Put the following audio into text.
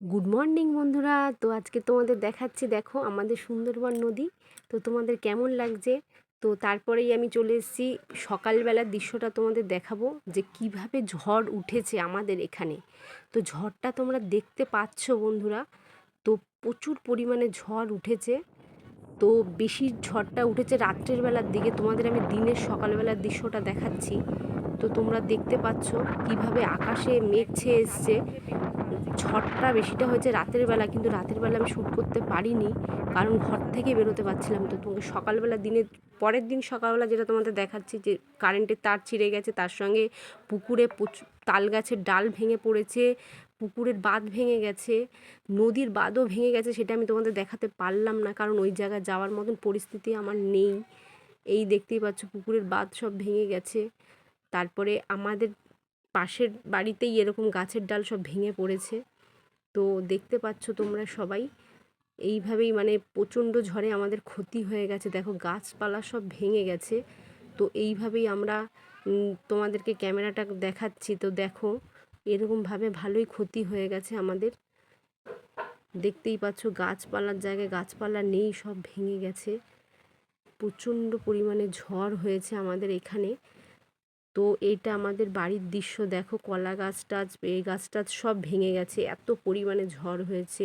Good morning বন্ধুরা। তো আজকে তোমাদের দেখাচ্ছি, দেখো, আমাদের সুন্দরবন নদী। তো তোমাদের কেমন লাগছে? তো তারপরেই আমি চলে এসেছি। সকালবেলার দৃশ্যটা তোমাদের দেখাবো, যে কীভাবে ঝড় উঠেছে আমাদের এখানে। তো ঝড়টা তোমরা দেখতে পাচ্ছ, বন্ধুরা। তো প্রচুর পরিমাণে ঝড় উঠেছে। তো বেশি ঝড়টা উঠেছে রাত্রের বেলার দিকে। তোমাদের আমি দিনের সকালবেলার দৃশ্যটা দেখাচ্ছি। তো তোমরা দেখতে পাচ্ছ কীভাবে আকাশে মেঘ ছেয়ে এসছে। ঝড়টা বেশিটা হয়েছে রাতের বেলা, কিন্তু রাতের বেলা আমি শ্যুট করতে পারিনি, কারণ ঘর থেকে বেরোতে পারছিলাম তো। তোমাকে সকালবেলা, দিনের, পরের দিন সকালবেলা যেটা তোমাদের দেখাচ্ছি যে কারেন্টের তার ছিঁড়ে গেছে, তার সঙ্গে পুকুরে তাল গাছের ডাল ভেঙে পড়েছে, পুকুরের বাঁধ ভেঙে গেছে, নদীর বাঁধও ভেঙে গেছে, সেটা আমি তোমাদের দেখাতে পারলাম না, কারণ ওই জায়গায় যাওয়ার মতন পরিস্থিতি আমার নেই। এই দেখতেই পাচ্ছ পুকুরের বাঁধ সব ভেঙে গেছে। তারপরে আমাদের পাশের বাড়িতেই এরকম গাছের ডাল সব ভেঙে পড়েছে। তো দেখতে পাচ্ছ তোমরা সবাই, এইভাবেই মানে প্রচণ্ড ঝড়ে আমাদের ক্ষতি হয়ে গেছে। দেখো গাছপালা সব ভেঙে গেছে। তো এইভাবেই আমরা তোমাদেরকে ক্যামেরাটা দেখাচ্ছি। তো দেখো, এরকমভাবে ভালোই ক্ষতি হয়ে গেছে আমাদের। দেখতেই পাচ্ছ গাছপালার জায়গায় গাছপালা নেই, সব ভেঙে গেছে। প্রচণ্ড পরিমাণে ঝড় হয়েছে আমাদের এখানে। তো এটা আমাদের বাড়ির দৃশ্য। দেখো কলা গাছ টাছ এই গাছ টাছ সব ভেঙে গেছে। এত পরিমাণে ঝড় হয়েছে।